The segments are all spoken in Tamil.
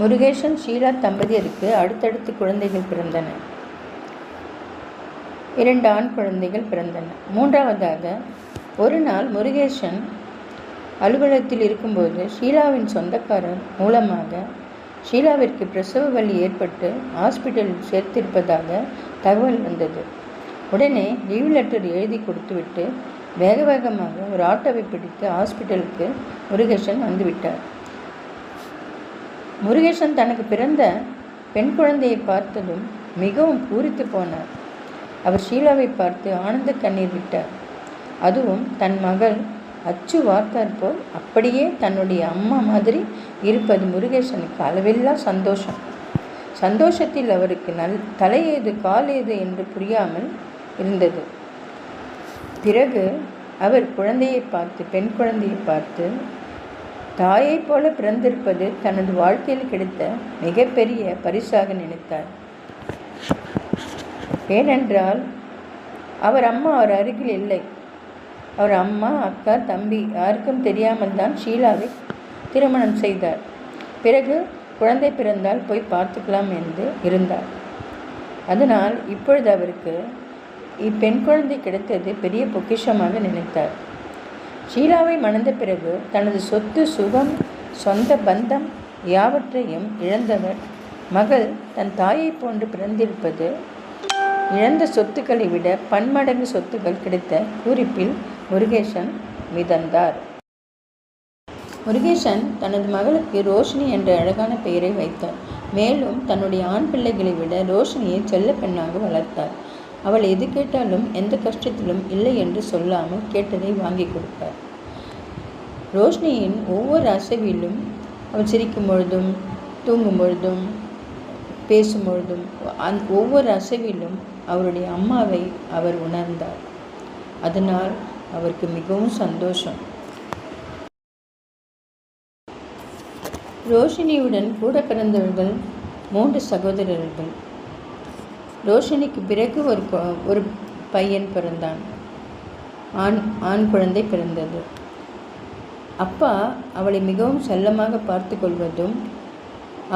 முருகேசன் ஷீலா தம்பதியருக்கு அடுத்தடுத்து குழந்தைகள் பிறந்தன. இரண்டு ஆண் குழந்தைகள் பிறந்தன. மூன்றாவதாக ஒரு நாள் முருகேசன் அலுவலகத்தில் இருக்கும்போது ஷீலாவின் சொந்தக்காரர் மூலமாக ஷீலாவிற்கு பிரசவ வலி ஏற்பட்டு ஹாஸ்பிட்டலில் சேர்த்திருப்பதாக தகவல் வந்தது. உடனே லீவ் லெட்டர் எழுதி கொடுத்துவிட்டு வேக வேகமாக ஒரு ஆட்டோவை பிடித்து ஹாஸ்பிட்டலுக்கு முருகேசன் வந்துவிட்டார் முருகேசன் தனக்கு பிறந்த பெண் குழந்தையை பார்த்ததும் மிகவும் பூரித்து போனார். அவர் ஷீலாவை பார்த்து ஆனந்த கண்ணீர் விட்டார். அதுவும் தன் மகள் அச்சு வார்த்தார் போல் அப்படியே தன்னுடைய அம்மா மாதிரி இருப்பது முருகேசனுக்கு அளவில்லா சந்தோஷம். சந்தோஷத்தில் அவருக்கு நல் தலை ஏது கால் ஏது என்று புரியாமல் இருந்தது. பிறகு அவர் குழந்தையை பார்த்து பெண் குழந்தையை பார்த்து தாயைப் போல பிறந்திருப்பது தனது வாழ்க்கையில் கிடைத்த மிகப்பெரிய பரிசாக நினைத்தார். ஏனென்றால் அவர் அம்மா அவர் அருகில் இல்லை. அவர் அம்மா அக்கா தம்பி யாருக்கும் தெரியாமல் தான் ஷீலாவை திருமணம் செய்தார். பிறகு குழந்தை பிறந்தால் போய் பார்த்துக்கலாம் என்று இருந்தார். அதனால் இப்பொழுது அவருக்கு இப்பெண் குழந்தை கிடைத்தது பெரிய பொக்கிஷமாக நினைத்தார். ஷீலாவை மணந்த பிறகு தனது சொத்து சுகம் சொந்த பந்தம் யாவற்றையும் இழந்தவர். மகள் தன் தாயை போன்று பிறந்திருப்பது இழந்த சொத்துக்களை விட பன்மடங்கு சொத்துக்கள் கிடைத்த குறிப்பில் முருகேசன் மிதந்தார். முருகேசன் தனது மகளுக்கு ரோஷினி என்ற அழகான பெயரை வைத்தார். மேலும் தன்னுடைய ஆண் பிள்ளைகளை விட ரோஷினியை செல்ல பெண்ணாக வளர்த்தார். அவள் எது கேட்டாலும் எந்த கஷ்டத்திலும் இல்லை என்று சொல்லாமல் கேட்டதை வாங்கி கொடுப்பார். ரோஷினியின் ஒவ்வொரு அசைவிலும் அவள் சிரிக்கும் பொழுதும் தூங்கும் பொழுதும் பேசும் பொழுதும் அந் ஒவ்வொரு அசைவிலும் அவருடைய அம்மாவை அவர் உணர்ந்தார். அதனால் அவருக்கு மிகவும் சந்தோஷம். ரோஷினியுடன் கூட பிறந்தவர்கள் மூன்று சகோதரர்கள். ரோஷினிக்கு பிறகு ஒரு ஒரு பையன் பிறந்தான். ஆண் ஆண் குழந்தை பிறந்தது. அப்பா அவளை மிகவும் செல்லமாக பார்த்து கொள்வதும்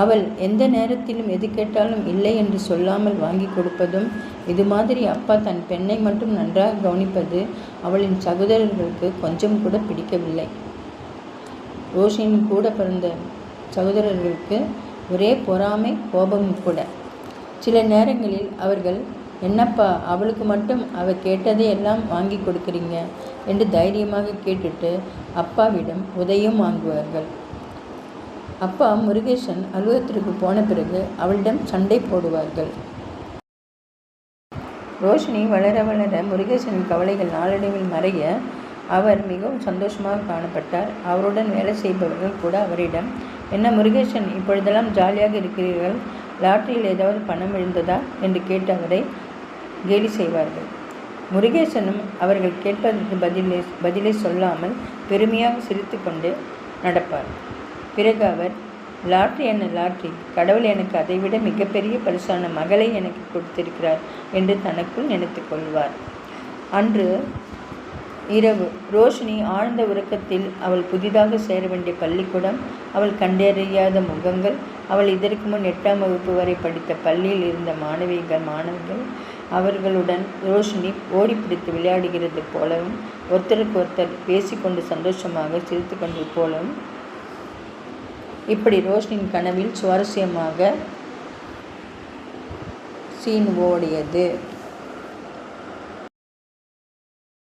அவள் எந்த நேரத்திலும் எது கேட்டாலும் இல்லை என்று சொல்லாமல் வாங்கி கொடுப்பதும் இது மாதிரி அப்பா தன் பெண்ணை மட்டும் நன்றாக கவனிப்பது அவளின் சகோதரர்களுக்கு கொஞ்சம் கூட பிடிக்கவில்லை. ரோஷனின் கூட பிறந்த சகோதரர்களுக்கு ஒரே பொறாமை கோபமும் கூட. சில நேரங்களில் அவர்கள் என்னப்பா அவளுக்கு மட்டும் அவள் கேட்டதை எல்லாம் வாங்கி கொடுக்குறீங்க? என்று தைரியமாக கேட்டுட்டு அப்பாவிடம் உதயம் வாங்குவார்கள். அப்பா முருகேசன் அலுவலகத்திற்கு போன பிறகு அவளிடம் சண்டை போடுவார்கள். ரோஷினி வளர வளர முருகேசனின் கவலைகள் நாளடைவில் மறைய அவர் மிகவும் சந்தோஷமாக காணப்பட்டார். அவருடன் வேலை செய்பவர்கள் கூட அவரிடம் என்ன முருகேசன் இப்பொழுதெல்லாம் ஜாலியாக இருக்கிறீர்கள்? லாட்டரியில் ஏதாவது பணம் விழுந்ததா என்று கேட்டு அவரை கேலி செய்வார்கள். முருகேசனும் அவர்கள் கேட்பதற்கு பதிலே பதிலை சொல்லாமல் பெருமையாக சிரித்து கொண்டு நடப்பார். பிறகு அவர் லாட்ரி என்ன லாட்ரி கடவுள் எனக்கு அதைவிட மிகப்பெரிய பரிசான மகளை எனக்கு கொடுத்திருக்கிறார் என்று தனக்குள் நினைத்து கொள்வார். அன்று இரவு ரோஷினி ஆழ்ந்த உறக்கத்தில் அவள் புதிதாக சேர வேண்டிய பள்ளிக்கூடம் அவள் கண்டறியாத முகங்கள் அவள் இதற்கு முன் எட்டாம் வகுப்பு வரை படித்த பள்ளியில் இருந்த மாணவிகள் மாணவர்கள் அவர்களுடன் ரோஷினி ஓடிப்பிடித்து விளையாடுகிறது போலவும் ஒருத்தருக்கு ஒருத்தர் பேசிக்கொண்டு சந்தோஷமாக சிரித்து கொண்டது போலவும் இப்படி ரோஷினின் கனவில் சுவாரஸ்யமாக சீன் ஓடியது.